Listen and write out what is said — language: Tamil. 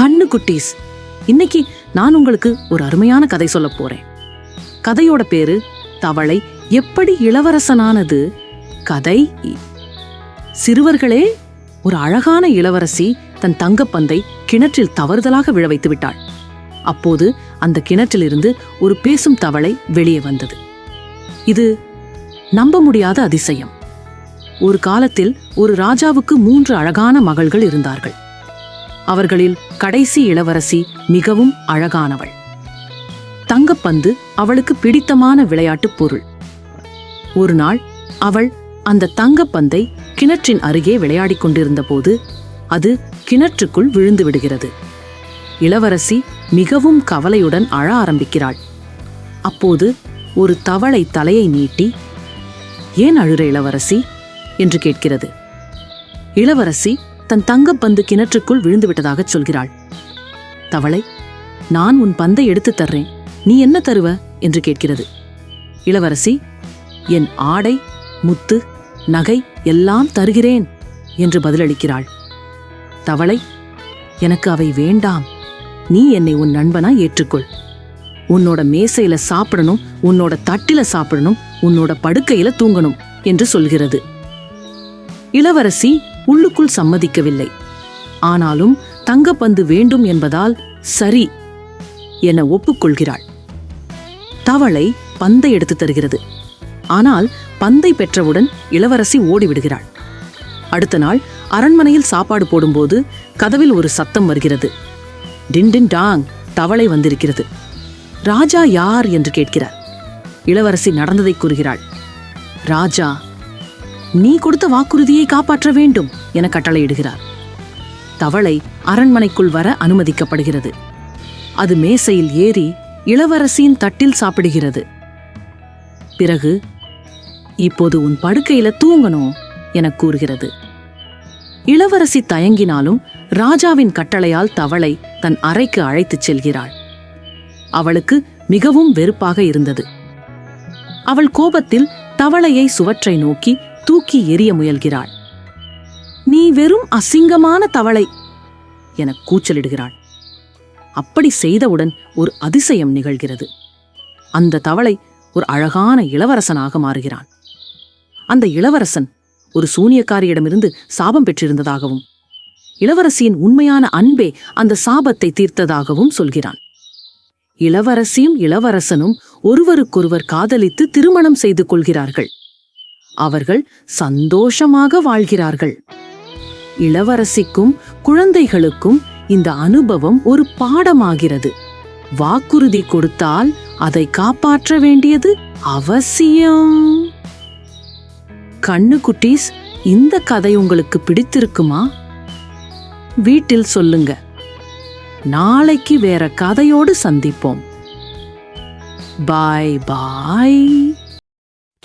கண்ணு குட்டீஸ் இன்னைக்கு நான் உங்களுக்கு ஒரு அருமையான கதை சொல்ல போறேன். கதையோட பேரு தவளை எப்படி இளவரசனானது? கதை சிறுவர்களே ஒரு அழகான இளவரசி தன் தங்கப்பந்தை கிணற்றில் தவறுதலாக விழ வைத்து விட்டாள். அப்போது அந்த கிணற்றிலிருந்து ஒரு பேசும் தவளை வெளியே வந்தது. இது நம்ப முடியாத அதிசயம். ஒரு காலத்தில் ஒரு ராஜாவுக்கு மூன்று அழகான மகள்கள் இருந்தார்கள். அவர்களில் கடைசி இளவரசி மிகவும் அழகானவள். தங்கப்பந்து அவளுக்கு பிடித்தமான விளையாட்டுப் பொருள். ஒரு நாள் அவள் அந்த தங்கப்பந்தை கிணற்றின் அருகே விளையாடிக் கொண்டிருந்த போது அது கிணற்றுக்குள் விழுந்து விடுகிறது. இளவரசி மிகவும் கவலையுடன் அழ ஆரம்பிக்கிறாள். அப்போது ஒரு தவளை தலையை நீட்டி ஏன் அழுற இளவரசி? என்று கேட்கிறது. இளவரசி தன் தங்கப்பந்து கிணற்றுக்குள் விழுந்து விட்டதாகச் சொல்கிறாள். தவளை நான் உன் பந்தை எடுத்துத் தர்றேன். நீ என்ன தருவ? என்று கேட்கிறது. இளவரசி என் ஆடை முத்து நகை எல்லாம் தருகிறேன் என்று பதிலளிக்கிறாள். தவளை எனக்கு அவை வேண்டாம். நீ என்னை உன் நண்பனா ஏற்றுக்கொள். உன்னோட மேசையில சாப்பிடணும் உன்னோட தட்டில சாப்பிடணும் உன்னோட படுக்கையில தூங்கணும் என்று சொல்கிறது. இளவரசி உள்ளுக்குள் சம்மதிக்கவில்லை. ஆனாலும் தங்கப்பந்து வேண்டும் என்பதால் சரி என ஒப்புக்கொள்கிறாள். தவளை பந்தை எடுத்து தருகிறது. ஆனால் பந்தை பெற்றவுடன் இளவரசி ஓடிவிடுகிறாள். அடுத்த நாள் அரண்மனையில் சாப்பாடு போடும்போது கதவில் ஒரு சத்தம் வருகிறது. டின் டாங் தவளை வந்திருக்கிறது. ராஜா யார் என்று கேட்கிறார். இளவரசி நடந்ததை கூறுகிறாள். ராஜா நீ கொடுத்த வாக்குறுதியை காப்பாற்ற வேண்டும் என கட்டளையிடுகிறார். தவளை அரண்மனைக்குள் வர அனுமதிக்கப்படுகிறது. அது மேசையில் ஏறி இளவரசியின் தட்டில் சாப்பிடுகிறது. பிறகு இப்போது உன் படுக்கையில தூங்கணும் என கூறுகிறது. இளவரசி தயங்கினாலும் ராஜாவின் கட்டளையால் தவளை தன் அறைக்கு அழைத்துச் செல்கிறாள். அவளுக்கு மிகவும் வெறுப்பாக இருந்தது. அவள் கோபத்தில் தவளையை சுவற்றை நோக்கி தூக்கி எறிய முயல்கிறாள். நீ வெறும் அசிங்கமான தவளை என கூச்சலிடுகிறாள். அப்படி செய்தவுடன் ஒரு அதிசயம் நிகழ்கிறது. அந்த தவளை ஒரு அழகான இளவரசனாக மாறுகிறான் அந்த இளவரசன் ஒரு சூனியக்காரியிடமிருந்து சாபம் பெற்றிருந்ததாகவும் இளவரசியின் உண்மையான அன்பே அந்த சாபத்தை தீர்த்ததாகவும் சொல்கிறான். இளவரசியும் இளவரசனும் ஒருவருக்கொருவர் காதலித்து திருமணம் செய்து கொள்கிறார்கள். அவர்கள் சந்தோஷமாக வாழ்கிறார்கள். இளவரசிக்கும் குழந்தைகளுக்கும் இந்த அனுபவம் ஒரு பாடமாகிறது. வாக்குறுதி கொடுத்தால் அதை காப்பாற்ற வேண்டியது அவசியம். கண்ணு குட்டீஸ் இந்த கதை உங்களுக்கு பிடித்திருக்குமா? வீட்டில் சொல்லுங்க. நாளைக்கு வேற கதையோடு சந்திப்போம். பாய் பாய்.